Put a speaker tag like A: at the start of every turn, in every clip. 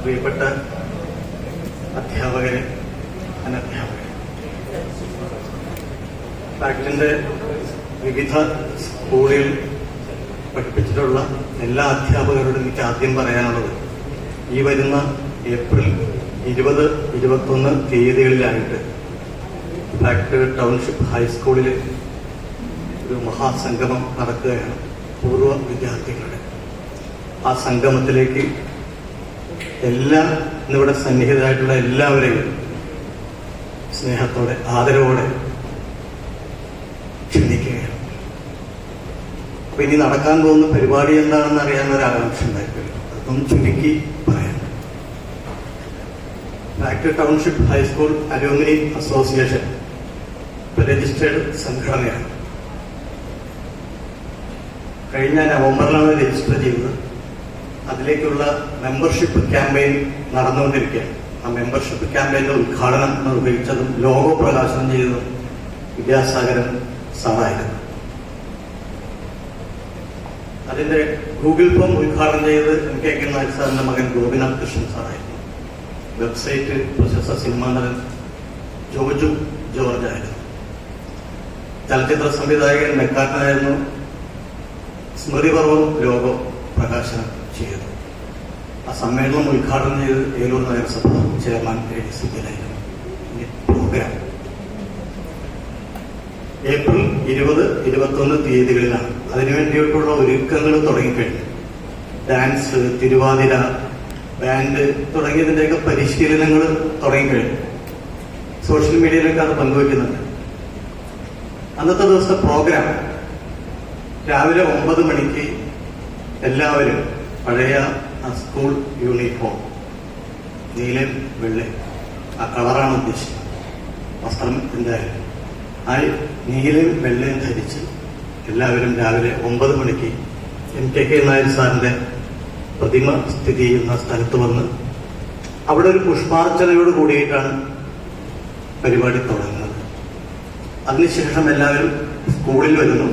A: പ്രിയപ്പെട്ട അധ്യാപകരെ അനധ്യാപകരെ. ഫാക്ടിന്റെ വിവിധ സ്കൂളിൽ പഠിപ്പിച്ചിട്ടുള്ള എല്ലാ അധ്യാപകരോടും എനിക്ക് ആദ്യം പറയാനുള്ളത് ഈ വരുന്ന ഏപ്രിൽ ഇരുപത് ഇരുപത്തൊന്ന് തീയതികളിലായിട്ട് ഫാക്ട് ടൗൺഷിപ്പ് ഹൈസ്കൂളിൽ ഒരു മഹാസംഗമം നടക്കുകയാണ് പൂർവ വിദ്യാർത്ഥികളുടെ. ആ സംഗമത്തിലേക്ക് എല്ലാ ഇന്നിവിടെ സന്നിഹിതരായിട്ടുള്ള എല്ലാവരെയും സ്നേഹത്തോടെ ആദരവോടെ ക്ഷണിക്കുകയാണ്. അപ്പൊ ഇനി നടക്കാൻ പോകുന്ന പരിപാടി എന്താണെന്ന് അറിയാൻ ഒരു ആകാംക്ഷ അതൊന്നും ചുരുക്കി പറയാം. Factory township high school alumni association registered സംഘടനയാണ്. കഴിഞ്ഞ നവംബറിലാണ് രജിസ്റ്റർ ചെയ്തത് അതിലേക്കുള്ള മെമ്പർഷിപ്പ് ക്യാമ്പയിൻ നടന്നുകൊണ്ടിരിക്കുകയാണ്. ആ മെമ്പർഷിപ്പ് ക്യാമ്പയിന്റെ ഉദ്ഘാടനം നിർവഹിച്ചതും ലോഗോ പ്രകാശനം ചെയ്തതും വിദ്യാസാഗരൻ സഹായിക്കുന്നു അതിന്റെ ഗൂഗിൾ ഫോം ഉദ്ഘാടനം ചെയ്തത് എം കെ കെ നായർ സാറിന്റെ മകൻ ഗോപിനാഥ് കൃഷ്ണൻ സാറായിരുന്നു. വെബ്സൈറ്റ് പ്രൊഫസർ സിനിമാ നടൻ ജോജു ജോർജ് ആയിരുന്നു ചലച്ചിത്ര സംവിധായകൻ മെക്കാട്ടനായിരുന്നു. സ്മൃതിപർവം ലോകം പ്രകാശനം ചെയ്തു. ആ സമ്മേളനം ഉദ്ഘാടനം ചെയ്ത് ഏലൂർ നഗരസഭ ചെയർമാൻ എ ഡി സുഖിലായിരുന്നു പ്രോഗ്രാം ഏപ്രിൽ ഇരുപത് ഇരുപത്തൊന്ന് തീയതികളിലാണ് അതിനുവേണ്ടിയിട്ടുള്ള ഒരുക്കങ്ങൾ തുടങ്ങിക്കഴിഞ്ഞു. ഡാൻസ് തിരുവാതിര ബാൻഡ് തുടങ്ങിയതിന്റെയൊക്കെ പരിശീലനങ്ങൾ തുടങ്ങിക്കഴിഞ്ഞു. സോഷ്യൽ മീഡിയയിലൊക്കെ അത് പങ്കുവയ്ക്കുന്നുണ്ട്. അന്നത്തെ ദിവസത്തെ പ്രോഗ്രാം രാവിലെ ഒമ്പത് മണിക്ക് എല്ലാവരും പഴയ സ്കൂൾ യൂണിഫോം നീലൻ വെള്ളി ആ കളറാണ് ഉദ്ദേശിച്ചത്. വസ്ത്രം എന്തായാലും. ആ നീലയും വെള്ളയും ധരിച്ച് എല്ലാവരും രാവിലെ ഒമ്പത് മണിക്ക് എം കെ കെ നായർ സാറിന്റെ പ്രതിമ സ്ഥിതി ചെയ്യുന്ന സ്ഥലത്ത് വന്ന് അവിടെ ഒരു പുഷ്പാർച്ചനയോട് കൂടിയിട്ടാണ് പരിപാടി തുടങ്ങുന്നത്. അതിനുശേഷം എല്ലാവരും സ്കൂളിൽ വരുന്നു.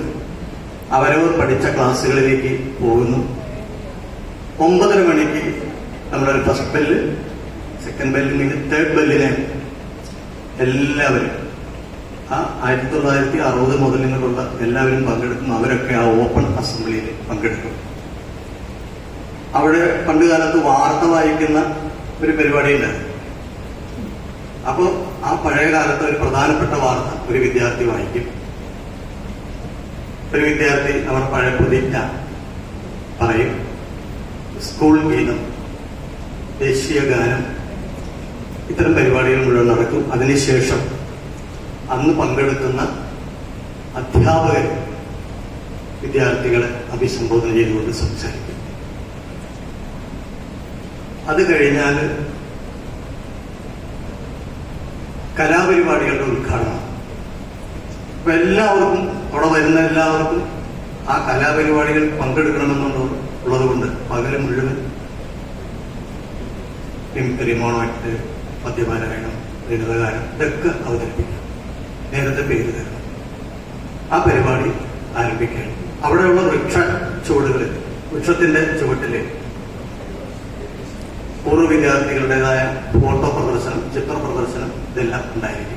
A: അവരവർ പഠിച്ച ക്ലാസ്സുകളിലേക്ക് പോകുന്നു. ഒമ്പതര മണിക്ക് നമ്മുടെ ഫസ്റ്റ് ബെല്ല് സെക്കൻഡ് ബെല്ലിന് തേർഡ് ബെല്ലിനെ എല്ലാവരും ആ ആയിരത്തി തൊള്ളായിരത്തി അറുപത് മുതൽ നിന്നുള്ള എല്ലാവരും പങ്കെടുക്കും. അവരൊക്കെ ആ ഓപ്പൺ അസംബ്ലിയിൽ പങ്കെടുക്കും. അവിടെ പണ്ടുകാലത്ത് വാർത്ത വായിക്കുന്ന ഒരു പരിപാടി ഉണ്ടായിരുന്നു അപ്പോൾ ആ പഴയ കാലത്ത് ഒരു പ്രധാനപ്പെട്ട വാർത്ത ഒരു വിദ്യാർത്ഥി വായിക്കും. ഒരു വിദ്യാർത്ഥി അവർ പഴയ പ്രതിജ്ഞ പറയും. സ്കൂൾ ഗീതം ദേശീയ ഗാനം. ഇത്തരം പരിപാടികൾ മുഴുവൻ നടക്കും. അതിനുശേഷം അന്ന് പങ്കെടുക്കുന്ന അധ്യാപകർ വിദ്യാർത്ഥികളെ അഭിസംബോധന ചെയ്തുകൊണ്ട് സംസാരിക്കും. അത് കഴിഞ്ഞാൽ കലാപരിപാടികളുടെ ഉദ്ഘാടനം. എല്ലാവർക്കും അവിടെ വരുന്ന എല്ലാവർക്കും ആ കലാപരിപാടികൾ പങ്കെടുക്കണമെന്നുള്ളത് ഉള്ളതുകൊണ്ട് പകരം മുഴുവൻ മിമിക്രി പദ്യപാരായണം ലളിതകാരം ഇതൊക്കെ അവതരിപ്പിക്കണം നേരത്തെ പേര് തരണം. ആ പരിപാടി ആരംഭിക്കുകയാണ് അവിടെയുള്ള വൃക്ഷ ചുവടുകളിൽ വൃക്ഷത്തിന്റെ ചുവട്ടിലെ പൂർവ വിദ്യാർത്ഥികളുടേതായ ഫോട്ടോ പ്രദർശനം ചിത്ര പ്രദർശനം ഇതെല്ലാം ഉണ്ടായിരിക്കും.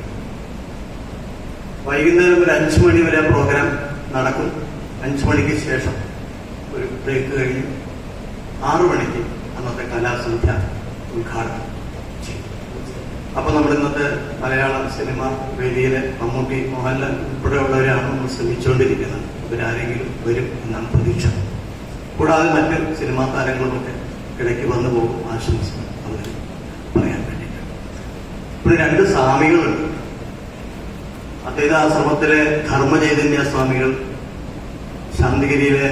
A: വൈകുന്നേരം ഒരു അഞ്ചു മണി വരെ പ്രോഗ്രാം നടക്കും. അഞ്ചു മണിക്ക് ശേഷം ഒരു ബ്രേക്ക് കഴിഞ്ഞ് ആറു മണിക്ക് അന്നത്തെ കലാസന്ധ്യ ഉദ്ഘാടനം അപ്പൊ നമ്മൾ ഇന്നത്തെ മലയാള സിനിമ വേദിയിലെ മമ്മൂട്ടി മോഹൻലാൽ ഉൾപ്പെടെയുള്ളവരാണ് നമ്മൾ ശ്രമിച്ചുകൊണ്ടിരിക്കുന്നത്. ഇവരാരെങ്കിലും വരും എന്നാണ് പ്രതീക്ഷ. കൂടാതെ മറ്റ് സിനിമാ താരങ്ങളുമൊക്കെ ഇടയ്ക്ക് വന്നു പോകും. ആശംസ അവർ പറയാൻ വേണ്ടിയിട്ട്. ഇവിടെ രണ്ട് സ്വാമികളുണ്ട്. അദ്വൈതാശ്രമത്തിലെ ധർമ്മചൈതന്യ സ്വാമികൾ ശാന്തിഗിരിയിലെ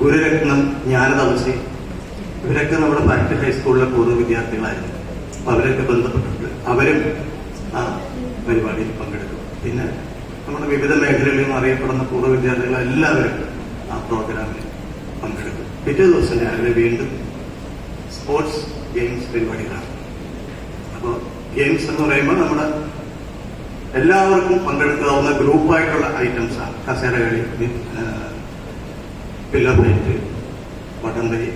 A: ഗുരുരത്നം ജ്ഞാനതമസി ഇവരൊക്കെ നമ്മുടെ പാറ്റ് ഹൈസ്കൂളിലെ പൂർവ വിദ്യാർത്ഥികളായിരുന്നു. അപ്പൊ അവരൊക്കെ ബന്ധപ്പെട്ടിട്ടുണ്ട് അവരും ആ പരിപാടിയിൽ പങ്കെടുക്കും പിന്നെ നമ്മുടെ വിവിധ മേഖലകളിൽ നിന്നും അറിയപ്പെടുന്ന പൂർവ വിദ്യാർത്ഥികൾ എല്ലാവരും ആ പ്രോഗ്രാമിൽ പങ്കെടുക്കും പിറ്റേ ദിവസം രാവിലെ വീണ്ടും സ്പോർട്സ് ഗെയിംസ് പരിപാടികളാണ്. അപ്പോൾ ഗെയിംസ് എന്ന് പറയുമ്പോൾ നമ്മുടെ എല്ലാവർക്കും പങ്കെടുക്കാവുന്ന ഗ്രൂപ്പായിട്ടുള്ള ഐറ്റംസ് ആണ് കസേര കളി പില്ലോ ഫൈറ്റ് വടംവലി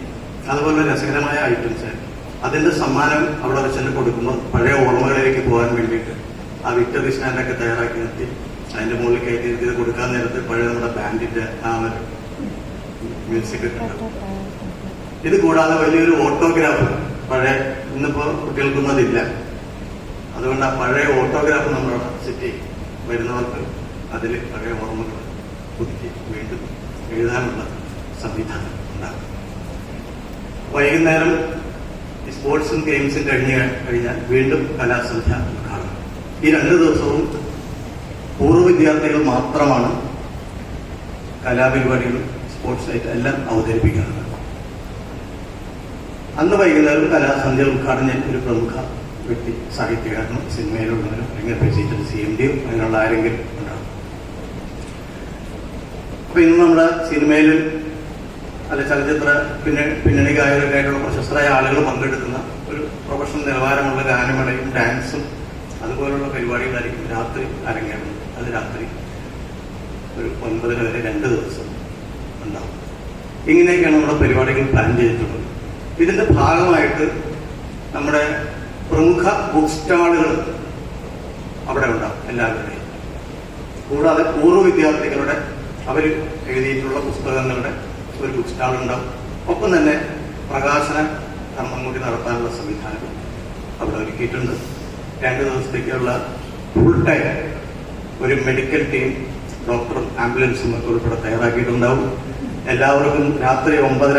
A: അതുപോലെ രസകരമായ ഐറ്റംസ് അതിന്റെ സമ്മാനം അവിടെ വെച്ച് കൊടുക്കുമ്പോൾ പഴയ ഓർമ്മകളിലേക്ക് പോകാൻ വേണ്ടിയിട്ട് ആ വിക്ടറി സ്റ്റാൻഡൊക്കെ തയ്യാറാക്കി നിർത്തി. അതിന്റെ മുകളിൽ കയറ്റി നിർത്തി. കൊടുക്കാൻ നേരത്തെ പഴയ നമ്മുടെ ബാൻഡിന്റെ ആ ഒരു മ്യൂസിക് ഇത് കൂടാതെ വലിയൊരു ഓട്ടോഗ്രാഫ് പഴയ ഇന്നിപ്പോ കുട്ടികൾക്കൊന്നും അതില്ല. അതുകൊണ്ട് ആ പഴയ ഓട്ടോഗ്രാഫ് നമ്മുടെ സിറ്റി വരുന്നവർക്ക് അതിൽ പഴയ ഓർമ്മകൾ പുതുക്കി വീണ്ടും എഴുതാനുള്ള സംവിധാനം ഉണ്ടാകും. വൈകുന്നേരം സ്പോർട്സും ഗെയിംസും കഴിഞ്ഞ് കഴിഞ്ഞാൽ വീണ്ടും കലാസന്ധ്യ ഉദ്ഘാടനം. ഈ രണ്ട് ദിവസവും പൂർവ വിദ്യാർത്ഥികൾ മാത്രമാണ് കലാപരിപാടികളും സ്പോർട്സ് ആയിട്ട് എല്ലാം അവതരിപ്പിക്കുന്നത്. അന്ന് വൈകുന്നേരം കലാസന്ധ്യ ഉദ്ഘാടനം ഒരു പ്രമുഖ വ്യക്തി സാഹിത്യകാരനും സിനിമയിലുള്ളവരും അല്ലെങ്കിൽ പ്രത്യേകിച്ച് സി എം ഡിയും അങ്ങനെയുള്ള ആരെങ്കിലും ഉണ്ടാകും അപ്പൊ ഇന്ന് നമ്മുടെ സിനിമയിൽ അല്ല ചലച്ചിത്ര പിന്നെ പിന്നണി ഗായകരൊക്കെയായിട്ടുള്ള പ്രശസ്തരായ ആളുകൾ പങ്കെടുക്കുന്ന ഒരു പ്രൊഫഷണൽ നിലവാരമുള്ള ഗാനമേളയും ഡാൻസും അതുപോലുള്ള പരിപാടികളായിരിക്കും രാത്രി അരങ്ങേറുന്നത്. അത് രാത്രി ഒരു ഒൻപതര വരെ രണ്ട് ദിവസം ഉണ്ടാവും. ഇങ്ങനെയൊക്കെയാണ് നമ്മുടെ പരിപാടികൾ പ്ലാൻ ചെയ്തിട്ടുള്ളത്. ഇതിന്റെ ഭാഗമായിട്ട് നമ്മുടെ പ്രമുഖ ബുക്ക് സ്റ്റാളുകൾ അവിടെ ഉണ്ടാവും എല്ലാവരുടെയും. കൂടാതെ പൂർവ വിദ്യാർത്ഥികളുടെ അവർ എഴുതിയിട്ടുള്ള പുസ്തകങ്ങളുടെ ഒരു ബുക്ക് സ്റ്റാൾ ഉണ്ടാവും. ഒപ്പം തന്നെ പ്രകാശന കർമ്മം കൂടി നടത്താനുള്ള സംവിധാനം അവിടെ ഒരുക്കിയിട്ടുണ്ട്. രണ്ട് ദിവസത്തേക്കുള്ള ഫുൾ ടൈം ഒരു മെഡിക്കൽ ടീം ഡോക്ടറും ആംബുലൻസും ഒക്കെ ഉൾപ്പെടെ തയ്യാറാക്കിയിട്ടുണ്ടാവും. എല്ലാവർക്കും രാത്രി ഒമ്പതര